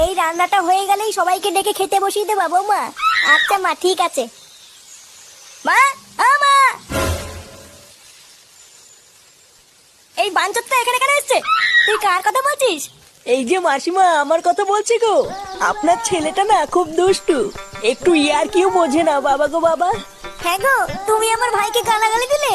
এই রান্নাটা হয়ে গেলেই সবাইকে ডেকে খেতে বসিয়ে দেবা বৌমা। আচ্ছা মা ঠিক আছে। মা এই বাঞ্চতটা এখানে কেন এসছে? তুই কার কথা বলছিস? এই যে মাসিমা আমার কথা বলছি গো। আপনার ছেলেটা না খুব দুষ্টু। একটু ইয়ার কিউ বোঝে না বাবা গো বাবা। হ্যাঁ গো তুমি আমার ভাইকে গালাগালি দিলে?